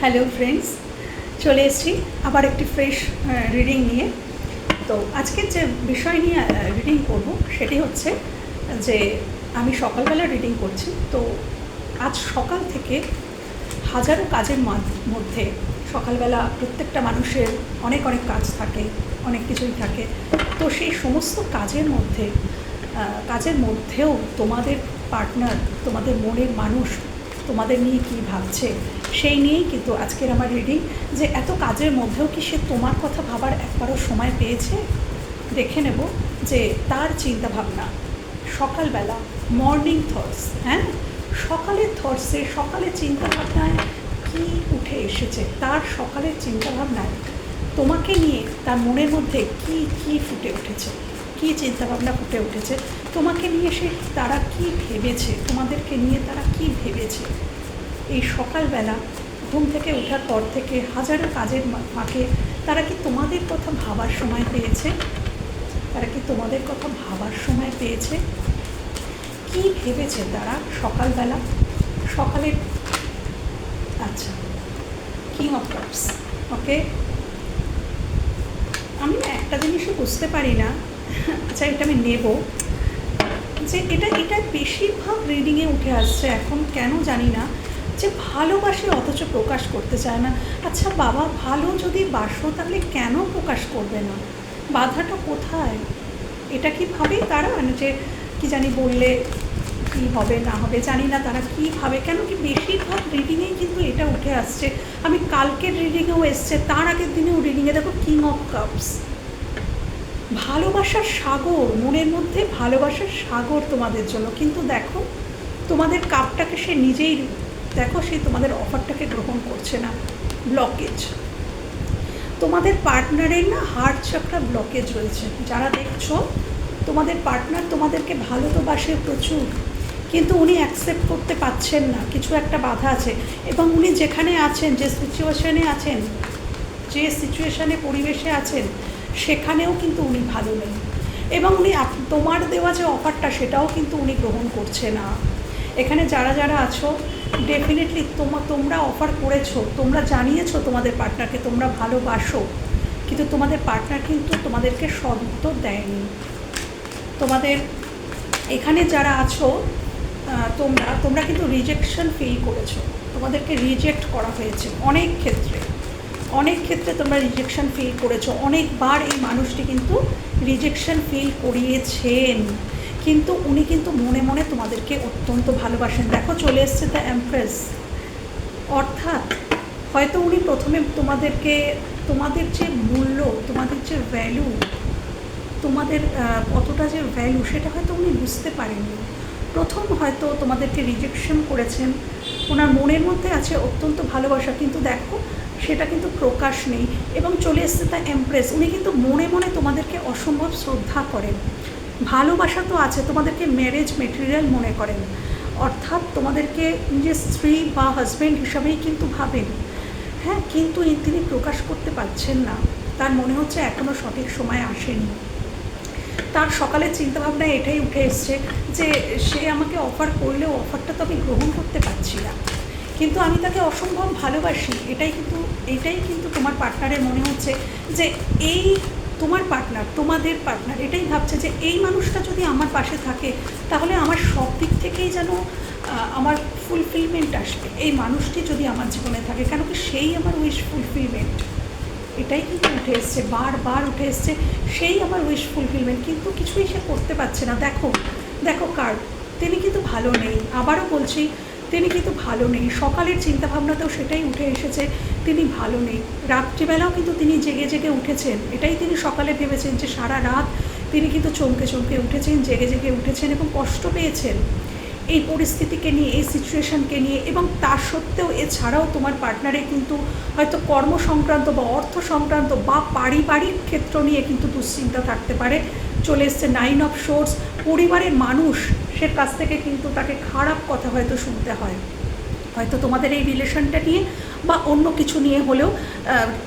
Hello friends চলে এসেছি আবার একটি ফ্রেশ রিডিং নিয়ে। তো আজকের যে বিষয় নিয়ে রিডিং করব সেটি হচ্ছে যে আমি সকালবেলা রিডিং করছি। তো আজ সকাল থেকে হাজারো কাজের মধ্যে সকালবেলা প্রত্যেকটা মানুষের অনেক অনেক কাজ থাকে, অনেক কিছুই থাকে। তো সেই সমস্ত কাজের মধ্যে কাজের মধ্যেও তোমাদের পার্টনার তোমাদের মনের মানুষ তোমাদের নিয়ে কী ভাবছে সেই নিয়েই কিন্তু আজকের আমার রিডিং যে এত কাজের মধ্যেও কি সে তোমার কথা ভাবার একবারও সময় পেয়েছে? দেখে নেব যে তার চিন্তা ভাবনা সকালবেলা মর্নিং থটস হ্যাঁ? সকালের থটসে সকালের চিন্তা ভাবনায় কী উঠে এসেছে? তার সকালের চিন্তা ভাবনায় তোমাকে নিয়ে তার মনের মধ্যে কি কি ফুটে উঠেছে? কী চিন্তাভাবনা ফুটে উঠেছে? তোমাকে নিয়ে সে তারা কি ভেবেছে? তোমাদেরকে নিয়ে তারা কি ভেবেছে? এই সকালবেলা ঘুম থেকে ওঠার পর থেকে হাজারো কাজের মাকে তারা কি তোমাদের কথা ভাবার সময় পেয়েছে? তারা কি তোমাদের কথা ভাবার সময় পেয়েছে? কি ভেবেছে তারা সকালবেলা? সকালে আচ্ছা কিং অফ কাপস ওকে আমি একটা জিনিসও বুঝতে পারি না। আচ্ছা এটা আমি নেব। যে এটা এটা বেশিরভাগ রিডিংয়ে উঠে আসছে, এখন কেন জানি না। যে ভালোবাসে অথচ প্রকাশ করতে চায় না। আচ্ছা বাবা, ভালো যদি বাসো তাহলে কেন প্রকাশ করবে না? বাধাটা কোথায়? এটা কি ভাবে তারা? মানে যে কি জানি বললে কি হবে, না হবে, জানি না তারা কি ভাবে। কেন কি বেশিরভাগ রিডিংয়েই কিন্তু এটা উঠে আসছে। আমি কালকের রিডিংয়েও এসছে, তার আগের দিনেও রিডিংয়ে দেখো কিং অফ কাপস ভালোবাসার সাগর, মনের মধ্যে ভালোবাসার সাগর তোমাদের জন্য। কিন্তু দেখো, তোমাদের কাপটাকে সে নিজেই দেখো সে তোমাদের অফারটাকে গ্রহণ করছে না ব্লকেজ তোমাদের পার্টনারের না হার্ট চাকরা ব্লকেজ রয়েছে। যারা দেখছ, তোমাদের পার্টনার তোমাদেরকে ভালো তো বাসে প্রচুর, কিন্তু উনি অ্যাকসেপ্ট করতে পারছেন না, কিছু একটা বাধা আছে। এবং উনি যেখানে আছেন, যে সিচুয়েশনে আছেন, যে সিচুয়েশনে পরিবেশে আছেন, সেখানেও কিন্তু উনি ভালো নেই। এবং উনি তোমার দেওয়া যে অফারটা, সেটাও কিন্তু উনি গ্রহণ করছে না। এখানে যারা যারা আছো ডেফিনেটলি তোমা, তোমরা অফার করেছ, তোমরা জানিয়েছো তোমাদের পার্টনারকে তোমরা ভালোবাসো, কিন্তু তোমাদের পার্টনার কিন্তু তোমাদেরকে সদুত্তর দেয়নি। তোমাদের, এখানে যারা আছো তোমরা তোমরা কিন্তু রিজেকশন ফিল করেছ। তোমাদেরকে রিজেক্ট করা হয়েছে অনেক ক্ষেত্রে। অনেক ক্ষেত্রে তোমরা রিজেকশন ফিল করেছ। অনেকবার এই মানুষটি কিন্তু রিজেকশন ফিল করিয়েছেন। কিন্তু উনি কিন্তু মনে মনে তোমাদেরকে অত্যন্ত ভালোবাসেন। দেখো, চলে এসছে দ্য এমপ্রেস অর্থাৎ হয়তো উনি প্রথমে তোমাদেরকে, তোমাদের যে মূল্য, তোমাদের যে ভ্যালু তোমাদের কতটা যে ভ্যালু সেটা হয়তো উনি বুঝতে পারেননি। প্রথম হয়তো তোমাদেরকে রিজেকশন করেছেন। ওনার মনের মধ্যে আছে অত্যন্ত ভালোবাসা, কিন্তু দেখো, সেটা কিন্তু প্রকাশ নেই। এবং চলে এসছে তা এমপ্রেস উনি কিন্তু মনে মনে তোমাদেরকে অসম্ভব শ্রদ্ধা করেন। ভালোবাসা তো আছে, তোমাদেরকে ম্যারেজ মেটেরিয়াল মনে করেন। অর্থাৎ তোমাদেরকে নিজের স্ত্রী বা হাজব্যান্ড হিসাবেই কিন্তু ভাবেন। হ্যাঁ কিন্তু তিনি প্রকাশ করতে পারছেন না। তার মনে হচ্ছে এখনও সঠিক সময় আসেনি। তার সকালের চিন্তাভাবনায় এটাই উঠে এসছে যে সে আমাকে অফার করলেও অফারটা তো আমি গ্রহণ করতে পারছি না। কিন্তু আমি তাকে অসম্ভব ভালোবাসি। এটাই কিন্তু এটাই কিন্তু তোমার পার্টনারের মনে হচ্ছে যে এই তোমার পার্টনার তোমাদের পার্টনার এটাই ভাবছে যে এই মানুষটা যদি আমার পাশে থাকে, তাহলে আমার সব দিক থেকেই যেন আমার ফুলফিলমেন্ট আসবে। এই মানুষটি যদি আমার জীবনে থাকে কেন কি সেই আমার উইশ ফুলফিলমেন্ট এটাই কিন্তু উঠে এসছে, বারবার উঠে এসছে, সেই আমার উইশ ফুলফিলমেন্ট কিন্তু কিছুই সে করতে পারছে না। দেখো দেখো কার, তিনি কিন্তু ভালো নেই। আবারও বলছি তিনি কিন্তু ভালো নেই। সকালের চিন্তাভাবনাতেও সেটাই উঠে এসেছে, তিনি ভালো নেই। রাত্রিবেলাও কিন্তু তিনি জেগে জেগে উঠেছেন। এটাই তিনি সকালে ভেবেছেন যে সারা রাত তিনি কিন্তু চমকে চমকে উঠেছেন, জেগে জেগে উঠেছেন এবং কষ্ট পেয়েছেন। এই পরিস্থিতিকে নিয়ে, এই সিচুয়েশনকে নিয়ে এবং তা সত্ত্বেও এছাড়াও তোমার পার্টনারে কিন্তু হয়তো কর্ম সংক্রান্ত বা অর্থ সংক্রান্ত বা পারিবারিক ক্ষেত্র নিয়ে কিন্তু দুশ্চিন্তা থাকতে পারে। চলে এসছে নাইন অফ শোর্স পরিবারের মানুষ, সে কাছ থেকে কিন্তু তাকে খারাপ কথা হয়তো শুনতে হয়। হয়তো তোমাদের এই রিলেশনটা নিয়ে বা অন্য কিছু নিয়ে হলেও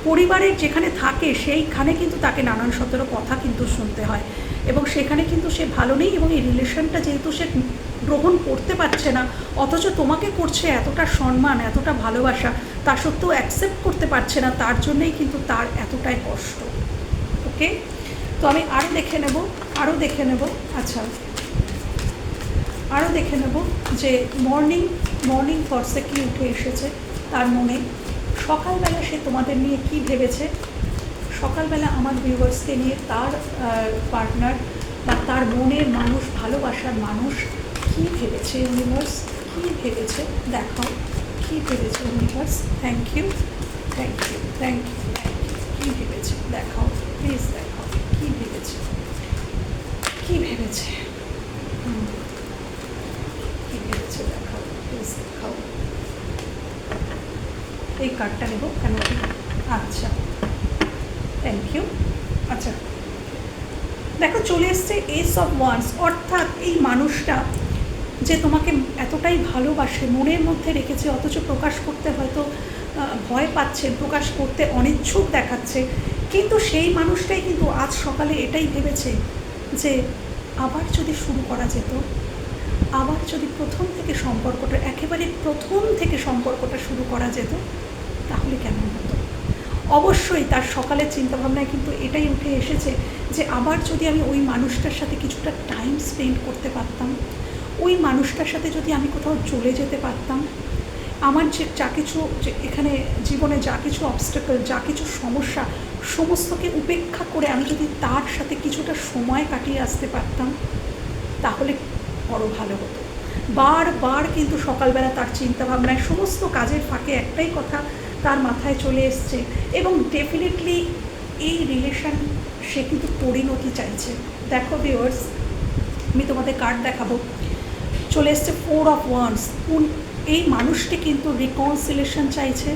পরিবারের যেখানে থাকে, সেইখানে কিন্তু তাকে নানান সতেরো কথা কিন্তু শুনতে হয়। এবং সেখানে কিন্তু সে ভালো নেই এবং এই রিলেশনটা যেহেতু সে গ্রহণ করতে পারছে না, অথচ তোমাকে করছে এতটা সম্মান, এতটা ভালোবাসা, তা সত্ত্বেও অ্যাকসেপ্ট করতে পারছে না, তার জন্যেই কিন্তু তার এতটাই কষ্ট। ওকে তো আমি আরও দেখে নেব আরও দেখে নেব আচ্ছা। আরও দেখে নেব যে মর্নিং মর্নিং ফর্সে কি উঠে এসেছে তার মনে। সকালবেলা সে তোমাদের নিয়ে কি ভেবেছে? সকালবেলা আমার ভিউয়ার্সকে নিয়ে তার পার্টনার বা তার মনের মানুষ, ভালোবাসার মানুষ কি ভেবেছে ইউনিভার্স কি ভেবেছে? দেখাও। কি ভেবেছে universe thank you thank you thank you thank you কী ভেবেছে? দেখাও প্লিজ দেখাও কি ভেবেছে দেখাও এই কার্ডটা নেব, কেন আচ্ছা। থ্যাংক ইউ আচ্ছা। দেখো, চলে এসছে এস অফ ওয়ান্স অর্থাৎ এই মানুষটা যে তোমাকে এতটাই ভালোবাসে, মনের মধ্যে রেখেছে, অথচ প্রকাশ করতে হয়তো ভয় পাচ্ছে, প্রকাশ করতে অনিচ্ছুক দেখাচ্ছে। কিন্তু সেই মানুষটাই কিন্তু আজ সকালে এটাই ভেবেছে যে আবার যদি শুরু করা যেত, আবার যদি প্রথম থেকে সম্পর্কটা, একেবারে প্রথম থেকে সম্পর্কটা শুরু করা যেত, তাহলে কেমন হতো? অবশ্যই তার সকালের চিন্তাভাবনায় কিন্তু এটাই উঠে এসেছে যে আবার যদি আমি ওই মানুষটার সাথে কিছুটা টাইম স্পেন্ড করতে পারতাম, ওই মানুষটার সাথে যদি আমি কোথাও চলে যেতে পারতাম, আমার যে, যা কিছু এখানে জীবনে যা কিছু অবস্টাকল যা কিছু সমস্যা সমস্তকে উপেক্ষা করে আমি যদি তার সাথে কিছুটা সময় কাটিয়ে আসতে পারতাম, তাহলে বড় ভালো হতো। বারবার কিন্তু সকালবেলা তার চিন্তাভাবনায় সমস্ত কাজের ফাঁকে একটাই কথা তার মাথায় চলে এসছে এবং ডেফিনেটলি এই রিলেশন সে কিন্তু পরিণতি চাইছে। দেখো ভিওয়ার্স আমি তোমাদের কার্ড দেখাবো। চলে এসছে ফোর অফ ওয়ান্স এই মানুষটি কিন্তু রিকনসিলেশন চাইছে।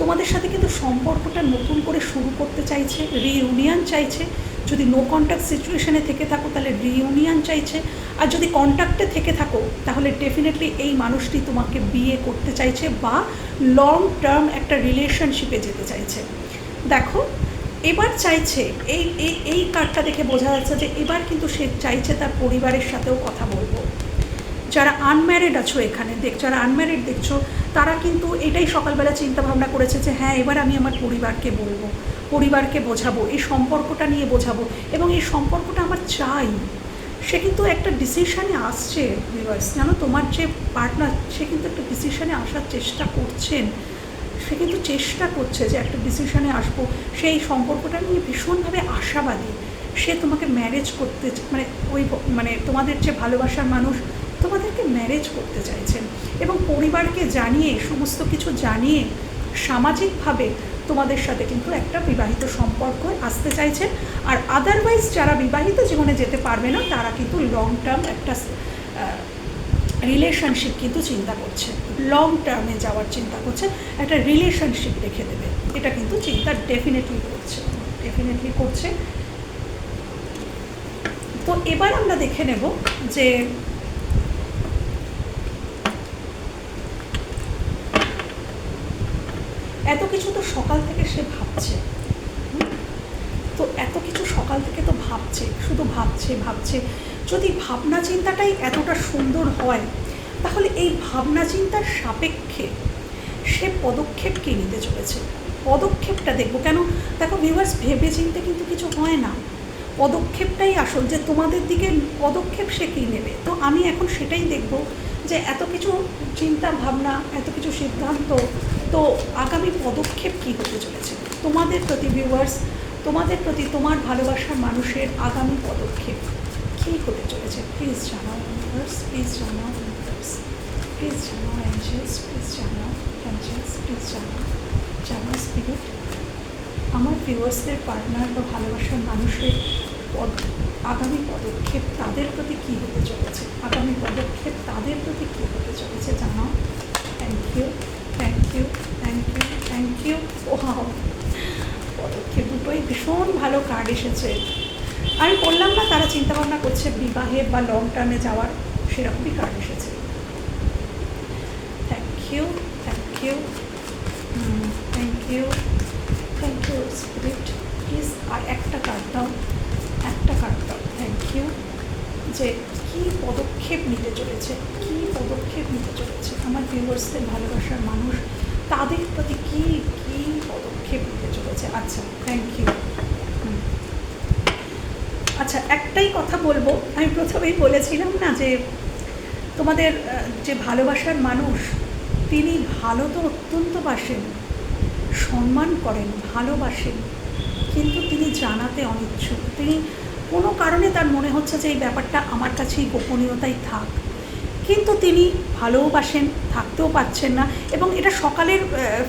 তোমাদের সাথে কিন্তু সম্পর্কটা নতুন করে শুরু করতে চাইছে রিইউনিয়ন চাইছে। যদি নো কন্ট্যাক্ট সিচুয়েশনে থেকে থাকো, তাহলে রিইউনিয়ন চাইছে। আর যদি কন্ট্যাক্টে থেকে থাকো, তাহলে ডেফিনেটলি এই মানুষটি তোমাকে বিয়ে করতে চাইছে বা লং টার্ম একটা রিলেশনশিপে যেতে চাইছে। দেখো, এবার চাইছে, এই এই এই কার্ডটা দেখে বোঝা যাচ্ছে যে এবার কিন্তু সে চাইছে তার পরিবারের সাথেও কথা বলব। যারা আনম্যারিড আছো এখানে, দেখ, যারা আনম্যারিড দেখছ তারা কিন্তু এটাই সকালবেলা চিন্তা ভাবনা করেছে যে হ্যাঁ এবার আমি আমার পরিবারকে বলব, পরিবারকে বোঝাবো, এই সম্পর্কটা নিয়ে বোঝাবো। এবং এই সম্পর্কটা আমার চাই। সে কিন্তু একটা ডিসিশানে আসছে ভিউয়ার্স জানো তোমার যে পার্টনার সে কিন্তু একটা ডিসিশানে আসার চেষ্টা করছেন। সে কিন্তু চেষ্টা করছে যে একটা ডিসিশানে আসব। সেই সম্পর্কটা নিয়ে ভীষণভাবে আশাবাদী। সে তোমাকে ম্যারেজ করতে মানে ওই মানে তোমাদের যে ভালোবাসার মানুষ, তোমাদেরকে ম্যারেজ করতে চাইছেন। এবং পরিবারকে জানিয়ে, সমস্ত কিছু জানিয়ে সামাজিকভাবে তোমাদের সাথে কিন্তু একটা বিবাহিত সম্পর্ক আসতে চাইছেন। আর আদারওয়াইজ যারা বিবাহিত জীবনে যেতে পারবে না, তারা কিন্তু লং টার্ম একটা রিলেশনশিপ কিন্তু চিন্তা করছে। লং টার্মে যাওয়ার চিন্তা করছে। একটা রিলেশনশিপ রেখে দেবে। এটা কিন্তু চিন্তা ডেফিনেটলি করছে। ডেফিনেটলি করছে। তো এবার আমরা দেখে নেব যে এত কিছু তো সকাল থেকে সে ভাবছে। তো এত কিছু সকাল থেকে তো ভাবছে, শুধু ভাবছে ভাবছে। যদি ভাবনা চিন্তাটাই এতটা সুন্দর হয়, তাহলে এই ভাবনা চিন্তার সাপেক্ষে সে পদক্ষেপ কে নিতে চলেছে? পদক্ষেপটা দেখব। কেন? দেখো ভিউয়ার্স ভেবে চিনতে কিন্তু কিছু হয় না। পদক্ষেপটাই আসল যে তোমাদের দিকে পদক্ষেপ সে কী নেবে। তো আমি এখন সেটাই দেখব যে এত কিছু চিন্তা ভাবনা, এত কিছু সিদ্ধান্ত, তো আগামী পদক্ষেপ কী হতে চলেছে? তোমাদের প্রতি ভিউয়ার্স তোমাদের প্রতি তোমার ভালোবাসার মানুষের আগামী পদক্ষেপ কী হতে চলেছে? প্লিজ জানাও ইউনিভার্স প্লিজ জানাও ইউনিভার্স প্লিজ জানাও অ্যাঞ্জেলস প্লিজ জানাও অ্যাঞ্জেলস প্লিজ জানাও জানাও স্পিরিট আমার ভিউয়ার্সদের পার্টনার বা ভালোবাসার মানুষের পদ, আগামী পদক্ষেপ তাদের প্রতি কী হতে চলেছে? আগামী পদক্ষেপ তাদের প্রতি কী হতে চলেছে জানাও। Thank you thank you thank you thank you ওহাও পদক্ষেপ দুটোই ভীষণ ভালো কার্ড এসেছে। আমি বললাম না তারা চিন্তাভাবনা করছে বিবাহে বা লং টার্মে যাওয়ার, সেরকমই কার্ড এসেছে। Thank you thank you thank you thank you spirit please আর একটা কার্ড দাও। কার্ড দাও। থ্যাংক ইউ যে কী পদক্ষেপ নিতে চলেছে? কী পদক্ষেপ নিতে চলেছে? আমার ভিউয়ার্সদের ভালোবাসার মানুষ, তাদের প্রতি কী কী পদক্ষেপ নিতে চলেছে? আচ্ছা থ্যাংক ইউ আচ্ছা একটাই কথা বলব। আমি প্রথমেই বলেছিলাম না যে তোমাদের যে ভালোবাসার মানুষ, তিনি ভালো তো অত্যন্ত বাসেন, সম্মান করেন, ভালোবাসেন, কিন্তু তিনি জানাতে অনিচ্ছুক। তিনি কোনো কারণে তার মনে হচ্ছে যে এই ব্যাপারটা আমার কাছেই গোপনীয়তাই থাক। কিন্তু তিনি ভালোবাসেন, থাকতেও পাচ্ছেন না এবং এটা সকালের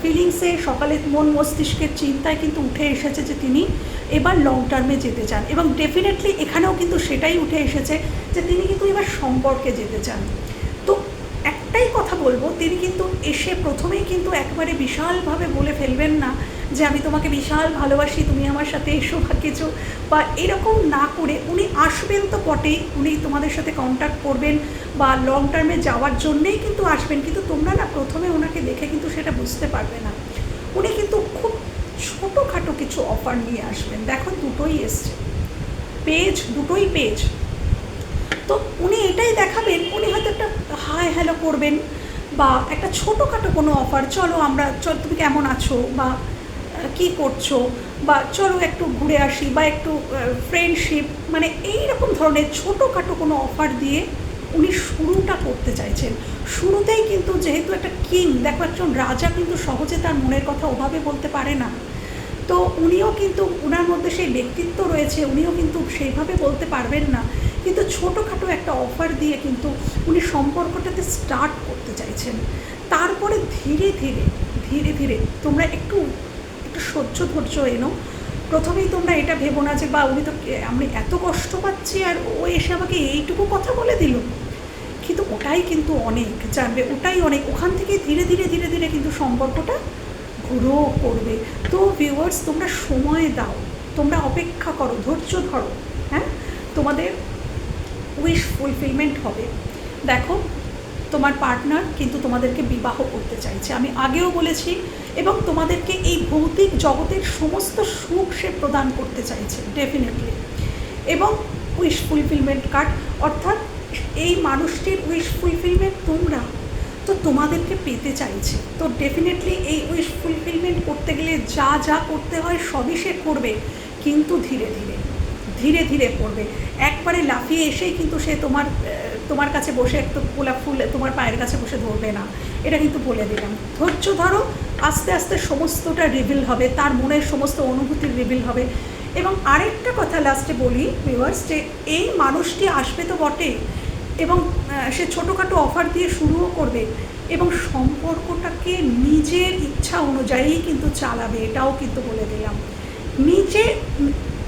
ফিলিংসে সকালের মন মস্তিষ্কের চিন্তায় কিন্তু উঠে এসেছে যে তিনি এবার লং টার্মে যেতে চান এবং ডেফিনেটলি এখানেও কিন্তু সেটাই উঠে এসেছে যে তিনি কিন্তু এবার সম্পর্কে যেতে চান। তো একটাই কথা বলব, তিনি কিন্তু এসে প্রথমেই কিন্তু একবারে বিশালভাবে বলে ফেলবেন না যে আমি তোমাকে বিশাল ভালোবাসি, তুমি আমার সাথে এসো বা কিছু বা এরকম না করে উনি আসবেন তো বটেই, উনি তোমাদের সাথে কন্ট্যাক্ট করবেন বা লং টার্মে যাওয়ার জন্যেই কিন্তু আসবেন। কিন্তু তোমরা না প্রথমে ওনাকে দেখে কিন্তু সেটা বুঝতে পারবে না। উনি কিন্তু খুব ছোটোখাটো কিছু অফার নিয়ে আসবেন। দেখো দুটোই এসছে। পেজ দুটোই পেজ তো উনি এটাই দেখাবেন, উনি হয়তো একটা হাই হ্যালো করবেন বা একটা ছোটোখাটো কোনো অফার চলো আমরা, চল, তুমি কেমন আছো? বা কী করছ? বা চলো একটু ঘুরে আসি বা একটু ফ্রেন্ডশিপ মানে এই রকম ধরনের ছোটোখাটো কোনো অফার দিয়ে উনি শুরুটা করতে চাইছেন। শুরুতেই কিন্তু যেহেতু একটা কিং দেখো একজন রাজা কিন্তু সহজে তার মনের কথা ওভাবে বলতে পারে না। তো উনিও কিন্তু ওনার মধ্যে সেই ব্যক্তিত্ব রয়েছে, উনিও কিন্তু সেইভাবে বলতে পারবেন না। কিন্তু ছোটোখাটো একটা অফার দিয়ে কিন্তু উনি সম্পর্কটাতে স্টার্ট করতে চাইছেন। তারপরে ধীরে ধীরে ধীরে ধীরে তোমরা একটু একটু সহ্য ধৈর্য এনো। প্রথমেই তোমরা এটা ভেবো না যে, বা, উনি তো আমি এত কষ্ট পাচ্ছি আর ও এসে আমাকে এইটুকু কথা বলে দিল। কিন্তু ওটাই কিন্তু অনেক, জানবে, ওটাই অনেক। ওখান থেকে ধীরে ধীরে ধীরে ধীরে কিন্তু সম্পর্কটা গ্রো করবে। তো ভিউয়ার্স তোমরা সময় দাও, তোমরা অপেক্ষা করো, ধৈর্য ধরো হ্যাঁ? তোমাদের উইশ ফুলফিলমেন্ট হবে। দেখো তোমার পার্টনার কিন্তু তোমাদেরকে বিবাহ করতে চাইছে। আমি আগেও বলেছি, এবং তোমাদেরকে এই ভৌতিক জগতের সমস্ত সুখ সে প্রদান করতে চাইছে ডেফিনেটলি এবং উইশ ফুলফিলমেন্ট কার্ড অর্থাৎ এই মানুষটির উইশ ফুলফিলমেন্ট তোমরা, তো তোমাদেরকে পেতে চাইছে। তো ডেফিনেটলি এই উইশ ফুলফিলমেন্ট করতে গেলে যা যা করতে হয় সবই সে করবে, কিন্তু ধীরে ধীরে ধীরে ধীরে করবে। একবারে লাফিয়ে এসেই কিন্তু সে তোমার তোমার কাছে বসে একটু গোলাপ ফুল তোমার পায়ের কাছে বসে ধরবে না। এটা কিন্তু বলে দিলাম। ধৈর্য ধরো, আস্তে আস্তে সমস্তটা রিভিল হবে, তার মনের সমস্ত অনুভূতির রিভিল হবে। এবং আরেকটা কথা লাস্টে বলি ভিউয়ার্স যে এই মানুষটি আসবে তো বটে এবং সে ছোটোখাটো অফার দিয়ে শুরুও করবে, এবং সম্পর্কটাকে নিজের ইচ্ছা অনুযায়ী কিন্তু চালাবে, এটাও কিন্তু বলে দিলাম। নিজে,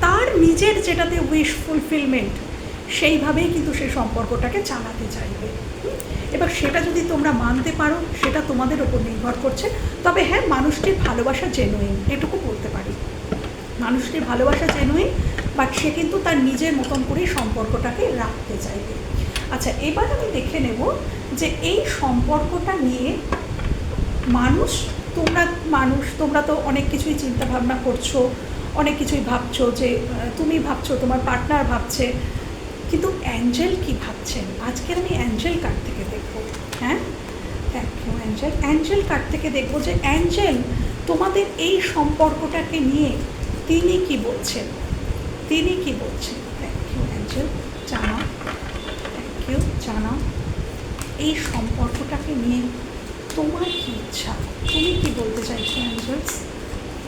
তার নিজের যেটাতে উইশ ফুলফিলমেন্ট সেইভাবেই কিন্তু সে সম্পর্কটাকে চালাতে চাইবে। এবার সেটা যদি তোমরা মানতে পারো, সেটা তোমাদের ওপর নির্ভর করছে। তবে হ্যাঁ মানুষটির ভালোবাসা জেনুইন এটুকু বলতে পারি। মানুষটির ভালোবাসা জেনুইন বাট সে কিন্তু তার নিজের মতন করেই সম্পর্কটাকে রাখতে চাইবে। আচ্ছা এবার আমি দেখে নেব যে এই সম্পর্কটা নিয়ে মানুষ, তোমরা মানুষ, তোমরা তো অনেক কিছুই চিন্তা ভাবনা করছ, অনেক কিছুই ভাবছ যে তুমি ভাবছ, তোমার পার্টনার ভাবছে কিন্তু অ্যাঞ্জেল কি ভাবছেন? আজকের আমি অ্যাঞ্জেল কার্ড থেকে দেখব। হ্যাঁ? Thank you angel angel card থেকে দেখব যে অ্যাঞ্জেল তোমাদের এই সম্পর্কটাকে নিয়ে তিনি কি বলছেন? তিনি কি বলছেন? থ্যাংক ইউ অ্যাঞ্জেল জানাও থ্যাংক ইউ জানাও এই সম্পর্কটাকে নিয়ে তোমার কি ইচ্ছা? তুমি কি বলতে চাইছো অ্যাঞ্জেলস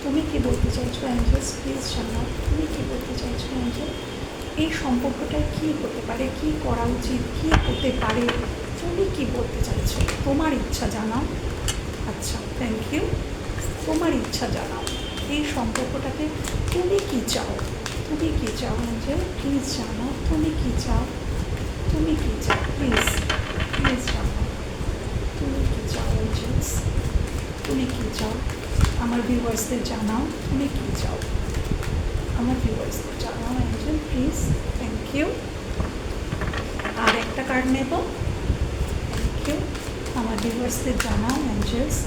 তুমি কি বলতে চাইছো অ্যাঞ্জেলস প্লিজ জানাও তুমি কি বলতে চাইছো, অ্যাঞ্জেল? এই সম্পর্কটায় কি হতে পারে? কি করা উচিত? কি হতে পারে? তুমি কি বলতে চাইছো? তোমার ইচ্ছা জানাও। আচ্ছা থ্যাংক ইউ তোমার ইচ্ছা জানাও। এই সম্পর্কটাকে তুমি কি চাও? তুমি কি চাও অ্যাঞ্জেল প্লিজ জানাও। তুমি কি চাও? তুমি কি চাও? প্লিজ প্লিজ জানাও। তুমি কি চাও তুমি কি চাও? আমার ভিউয়ার্সদের জানাও। তুমি কি চাও? আমার ভিউয়ার্সদের জানাও অ্যাঞ্জেল প্লিজ থ্যাংক ইউ আর একটা কার্ড নেব। থ্যাংক ইউ আমার ভিউয়ার্সদের জানাও অ্যাঞ্জেলস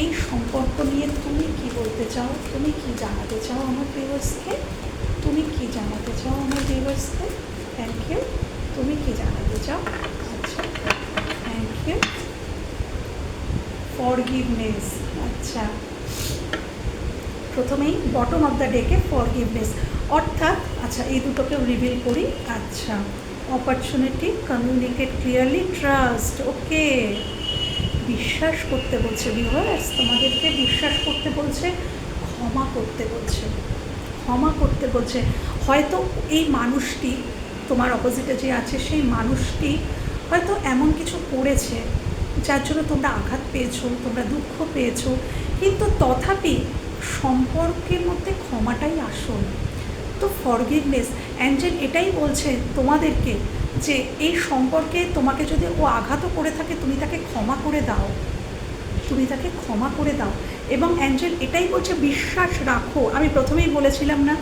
এই সম্পর্ক নিয়ে তুমি কি বলতে চাও? তুমি কি জানাতে চাও আমার ভিউয়ার্সকে তুমি কি জানাতে চাও আমার ভিউয়ার্সকে থ্যাংক ইউ তুমি কি জানাতে চাও? আচ্ছা থ্যাংক ইউ ফরগিভনেস আচ্ছা। প্রথমেই bottom of the deck for forgiveness অর্থাৎ আচ্ছা এই দুটোকেও রিভিল করি। আচ্ছা opportunity communicate clearly trust okay বিশ্বাস করতে বলছে ভিউয়ার্স তোমাদেরকে বিশ্বাস করতে বলছে, ক্ষমা করতে বলছে। ক্ষমা করতে বলছে। হয়তো এই মানুষটি, তোমার অপোজিটে যে আছে, সেই মানুষটি হয়তো এমন কিছু করেছে, যার জন্য তোমরা আঘাত পেয়েছ, তোমরা দুঃখ পেয়েছ, কিন্তু তথাপি সম্পর্কের মধ্যে ক্ষমাটাই আসল। তো ফরগিভনেস অ্যাঞ্জেল এটাই বলছে তোমাদেরকে যে এই সম্পর্কে তোমাকে যদি ও আঘাতও করে থাকে, তুমি তাকে ক্ষমা করে দাও। তুমি তাকে ক্ষমা করে দাও। এবং অ্যাঞ্জেল এটাই বলছে বিশ্বাস রাখো। আমি প্রথমেই বলেছিলাম না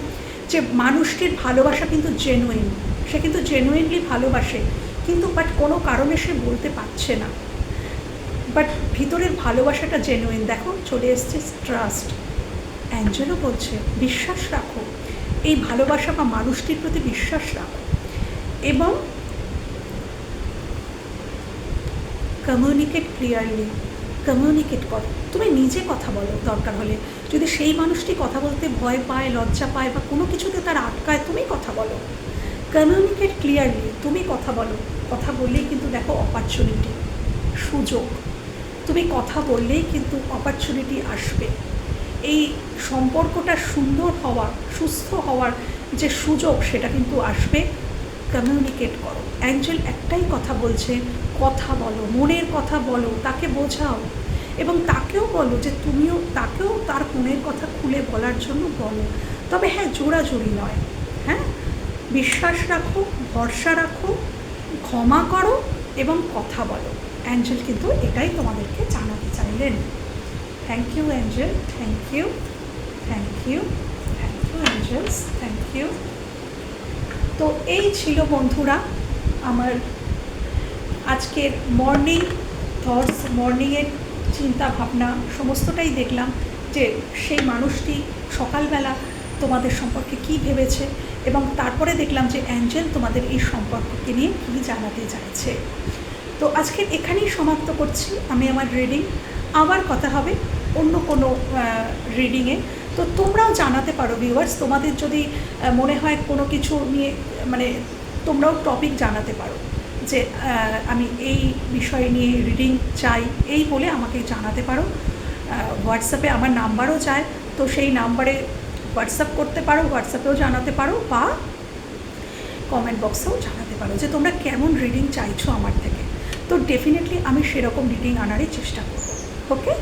যে মানুষটির ভালোবাসা কিন্তু জেনুইন সে কিন্তু জেনুইনলি ভালোবাসে। কিন্তু বাট কোনো কারণে সে বলতে পারছে না। বাট ভিতরের ভালোবাসাটা জেনুইন দেখো, চলে এসছে ট্রাস্ট অ্যাঞ্জেলও বলছে, বিশ্বাস রাখো, এই ভালোবাসা বা মানুষটির প্রতি বিশ্বাস রাখো এবং কমিউনিকেট ক্লিয়ারলি কমিউনিকেট করো। তুমি নিজে কথা বলো, দরকার হলে। যদি সেই মানুষটি কথা বলতে ভয় পায়, লজ্জা পায় বা কোনো কিছুতে তার আটকায়, তুমি কথা বলো। কমিউনিকেট ক্লিয়ারলি তুমি কথা বলো। কথা বললেই কিন্তু দেখো অপরচুনিটি সুযোগ। তুমি কথা বললেই কিন্তু অপরচুনিটি আসবে। এই সম্পর্কটা সুন্দর হওয়া সুস্থ হওয়ার যে সুযোগ সেটা কিন্তু আসবে। কমিউনিকেট করো। অ্যাঞ্জেল একটাই কথা বলছে, কথা বলো, মনের কথা বলো, তাকে বোঝাও। এবং তাকেও বলো যে তুমিও, তাকেও তার মনের কথা খুলে বলার জন্য বলো। তবে হ্যাঁ জোড়াজুড়ি নয়। হ্যাঁ? বিশ্বাস রাখো, ভরসা রাখো, ক্ষমা করো এবং কথা বলো। অ্যাঞ্জেল কিন্তু এটাই তোমাদেরকে জানাতে চাইলেন। Thank you angel thank you thank you thank you angels thank you তো এই ছিল বন্ধুরা আমার আজকের মর্নিং থটস মর্নিংয়ের চিন্তা ভাবনা, সমস্তটাই দেখলাম যে সেই মানুষটি সকালবেলা তোমাদের সম্পর্কে কি ভেবেছে এবং তারপরে দেখলাম যে অ্যাঞ্জেল তোমাদের এই সম্পর্ককে নিয়ে কী জানাতে চাইছে। তো আজকে এখানেই সমাপ্ত করছি। আমি আমার রিডিং আবার কথা হবে অন্য কোনো রিডিংয়ে তো তোমরাও জানাতে পারো ভিউয়ার্স তোমাদের যদি মনে হয় কোনো কিছু নিয়ে মানে তোমরাও টপিক জানাতে পারো যে আমি এই বিষয় নিয়ে রিডিং চাই, এই বলে আমাকে জানাতে পারো। হোয়াটসঅ্যাপে আমার নাম্বারও চায় তো সেই নাম্বারে হোয়াটসঅ্যাপ করতে পারো হোয়াটসঅ্যাপেও জানাতে পারো, বা কমেন্ট বক্সেও জানাতে পারো যে, তোমরা কেমন রিডিং চাইছো আমার থেকে। তো ডেফিনেটলি আমি সেরকম রিডিং আনারই চেষ্টা করব ওকে